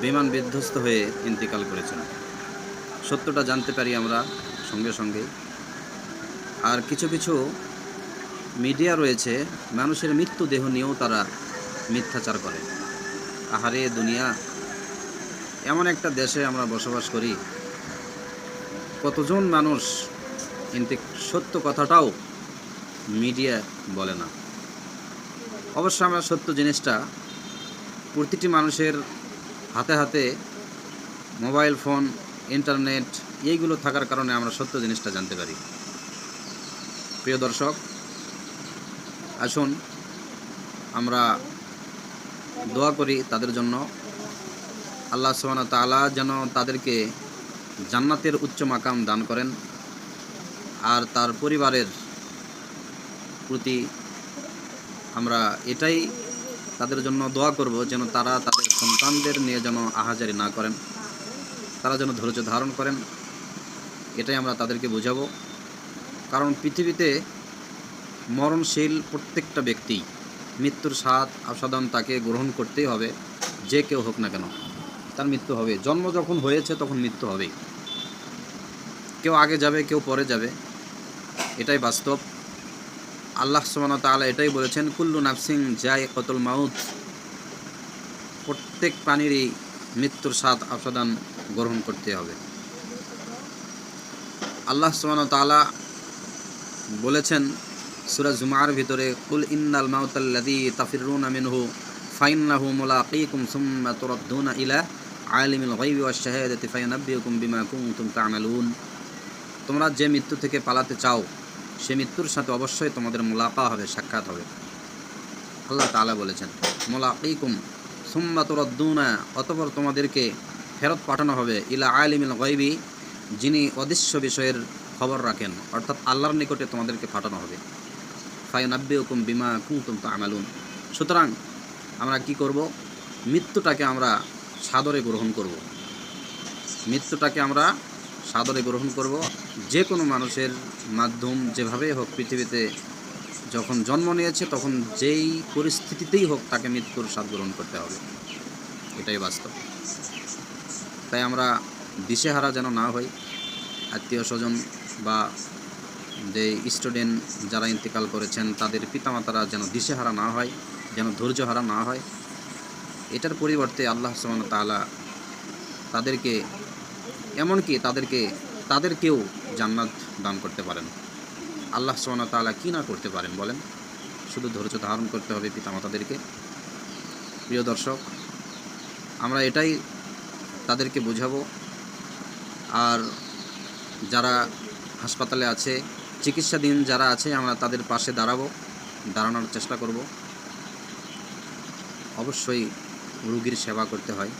বিমান বিধ্বস্ত হয়ে ইন্তিকাল করেছেন। সত্যটা জানতে পারি আমরা সঙ্গে সঙ্গে। আর কিছু কিছু মিডিয়া রয়েছে, মানুষের মৃত্যু দেহ নিয়েও তারা মিথ্যাচার করে। আহারে দুনিয়া, এমন একটা দেশে আমরা বসবাস করি, কতজন মানুষ কিন্তু সত্য কথাটাও মিডিয়া বলে না। অবশ্য আমরা সত্য জিনিসটা প্রতিটি মানুষের হাতে হাতে মোবাইল ফোন, ইন্টারনেট, এইগুলো থাকার কারণে আমরা সত্য জিনিসটা জানতে পারি। প্রিয় দর্শক, আসুন আমরা দোয়া করি তাদের জন্য। আল্লাহ সুবান তাআলা যেন তাদেরকে জান্নাতের উচ্চ মাকাম দান করেন আর তার পরিবারের প্রতি আমরা এটাই তাদের জন্য দোয়া করব যেন তারা তাদের সন্তানদের নিয়ে যেন আহাজারি না করেন, তারা যেন ধৈর্য ধারণ করেন, এটাই আমরা তাদেরকে বোঝাবো। কারণ পৃথিবীতে মরণশীল প্রত্যেকটা ব্যক্তি মৃত্যুর স্বাদ, আস্বাদন তাকে গ্রহণ করতেই হবে, যে কেউ হোক না কেন। তার মৃত্যু হবে। জন্ম যখন হয়েছে তখন মৃত্যু হবেই। কেউ আগে যাবে, কেউ পরে যাবে। এটাই বাস্তব। আল্লাহ ওয়া তাআলা এটাই বলেছেন, কুল্লু নাফসিং যাই কতল মাউত। প্রত্যেক প্রাণীরই মৃত্যুর স্বাদ আস্বাদন গ্রহণ করতে হবে। আল্লাহ ওয়া তাআলা বলেছেন, সূরা জুমার ভিতরে, কুল ইন্নাল মাউতাল্লাযী তাফিরুনা মিনহু, ফাইন্নাহু মুলাকীকুম সুম্মা তুরাদ্দুনা ইলা আলিমিল গায়বি ওয়াশ শাহাদাতি ফায়ুনাব্বিউকুম বিমা কুনতুম তা'মালুন। তোমরা যে মৃত্যু থেকে পালাতে চাও, সে মৃত্যুর সাথে অবশ্যই তোমাদের মোলাকা হবে, সাক্ষাৎ হবে। আল্লাহ তাআলা বলেছেন মোলা মোলাকিকুম সুম্মা তুরাদ্দুনা, অতঃপর তোমাদেরকে ফেরত পাঠানো হবে ইলা আলিমিল গায়বি, যিনি অদৃশ্য বিষয়ের খবর রাখেন, অর্থাৎ আল্লাহর নিকটে তোমাদেরকে পাঠানো হবে। ফায়ুনাব্বিউকুম বিমা কুনতুম তা'মালুন। সুতরাং আমরা কি করব? মৃত্যুটাকে আমরা সাদরে গ্রহণ করব। মৃত্যুটাকে আমরা সাদরে গ্রহণ করব। যে কোনো মানুষের মাধ্যম যেভাবেই হোক পৃথিবীতে যখন জন্ম নিয়েছে, তখন যেই পরিস্থিতিতেই হোক তাকে মৃত্যুর স্বাদ গ্রহণ করতে হবে। এটাই বাস্তব। তাই আমরা দিশেহারা যেন না হই, আত্মীয় স্বজন বা যে স্টুডেন্ট যারা ইন্তেকাল করেছেন, তাদের পিতামাতারা যেন দিশেহারা না হয়, যেন ধৈর্যহারা না হয়, এটার পরিবর্তে আল্লাহ সুবহান তাআলা তাদেরকে, এমনকি তাদেরকে, তাদেরকেও জান্নাত দান করতে পারেন। আল্লাহ সুবহান তাআলা কী না করতে পারেন বলেন? শুধু ধৈর্য ধারণ করতে হবে পিতামাতাদেরকে। প্রিয় দর্শক, আমরা এটাই তাদেরকে বোঝাবো। আর যারা হাসপাতালে আছে, চিকিৎসাধীন যারা আছে, আমরা তাদের পাশে দাঁড়াবো, দাঁড়ানোর চেষ্টা করব। অবশ্যই রুগীর সেবা করতে হয়।